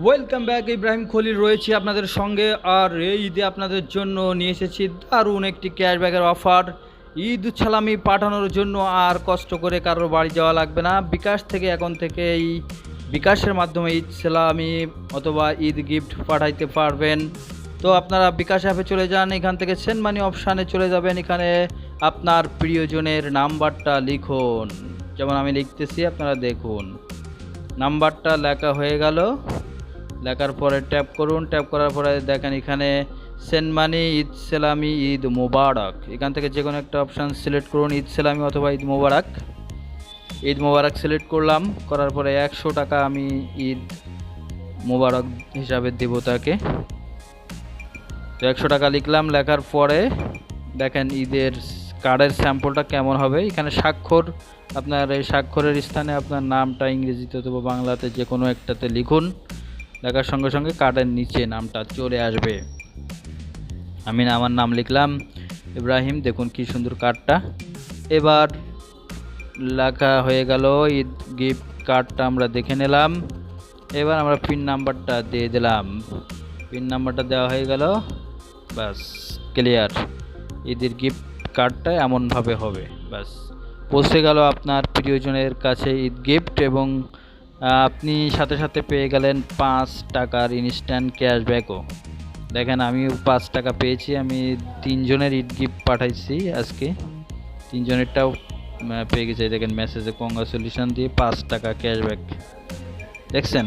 Welcome back Ibrahim Khalil রয়েছে আপনাদের সঙ্গে। আর এই ঈদে আপনাদের জন্য নিয়ে এসেছি দারুণ একটি ক্যাশব্যাকের অফার ঈদ ছালামি পাঠানোর জন্য আর কষ্ট করে কারোর বাড়ি যাওয়া লাগবে না। বিকাশ থেকে এখন থেকে এই বিকাশের মাধ্যমে ঈদ সালামি অথবা ঈদ গিফট পাঠাইতে পারবেন। তো আপনারা বিকাশ অ্যাপে চলে যান, এখান থেকে সেন্ড মানি অপশানে চলে যাবেন। এখানে আপনার প্রিয়জনের নাম্বারটা লিখুন। যেমন আমি লিখতেছি, আপনারা দেখুন। নাম্বারটা লেখা হয়ে গেল। লেখার পরে ট্যাপ করুন ট্যাপ করার পরে দেখেন এখানে সেন্ড মানি ঈদ সেলামি ঈদ মোবারক এখান থেকে যে কোনো একটা অপশান সিলেক্ট করুন ঈদ সেলামি অথবা ঈদ মোবারক ঈদ মোবারক সিলেক্ট করলাম, করার পরে একশো টাকা আমি ঈদ মোবারক হিসাবে দেবো তাকে। তো একশো টাকা লিখলাম, লেখার পরে দেখেন ঈদের কার্ডের স্যাম্পলটা কেমন হবে। এখানে স্বাক্ষর, আপনার এই স্বাক্ষরের স্থানে আপনার নামটা ইংরেজিতে অথবা বাংলাতে যে কোনো একটাতে লিখুন। লেখার সঙ্গে সঙ্গে কার্ডের নিচে নামটা চলে আসবে। আমি আমার নাম লিখলাম ইব্রাহিম, দেখুন কি সুন্দর কার্ডটা। এবার লেখা হয়ে গেল ঈদ গিফট কার্ডটা আমরা দেখে নিলাম। এবার আমরা পিন নাম্বারটা দিয়ে দিলাম। পিন নাম্বারটা দেওয়া হয়ে গেল। ব্যাস, ক্লিয়ার। ঈদের গিফট কার্ডটা এমনভাবে হবে। ব্যাস, পৌঁছে গেল আপনার প্রিয়জনের কাছে ঈদ গিফট এবং আপনি সাথে সাথে পেয়ে গেলেন পাঁচ টাকার ইনস্ট্যান্ট ক্যাশব্যাকও দেখেন, আমিও পাঁচ টাকা পেয়েছি, আমি তিনজনের ঈদ গিফট পাঠাইছি আজকে। তিনজনেরটাও পেয়ে গেছি দেখেন মেসেজে কংগ্রাচুলেশন দিয়ে পাঁচ টাকা ক্যাশব্যাক দেখছেন?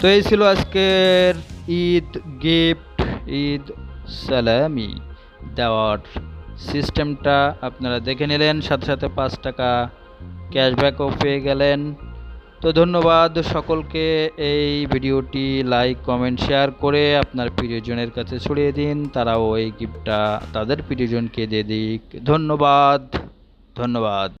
তো এই ছিল আজকের ঈদ গিফট ঈদ সালামি। দেওয়ার সিস্টেমটা আপনারা দেখে নিলেন, সাথে সাথে পাঁচ টাকা ক্যাশব্যাকও পেয়ে গেলেন। তো ধন্যবাদ সকলকে এই ভিডিওটি লাইক, কমেন্ট, শেয়ার করে আপনার প্রিয়জনের কাছে ছড়িয়ে দিন। তারাও এই গিফটটা তাদের প্রিয়জনকে দিয়ে দিক। ধন্যবাদ ধন্যবাদ।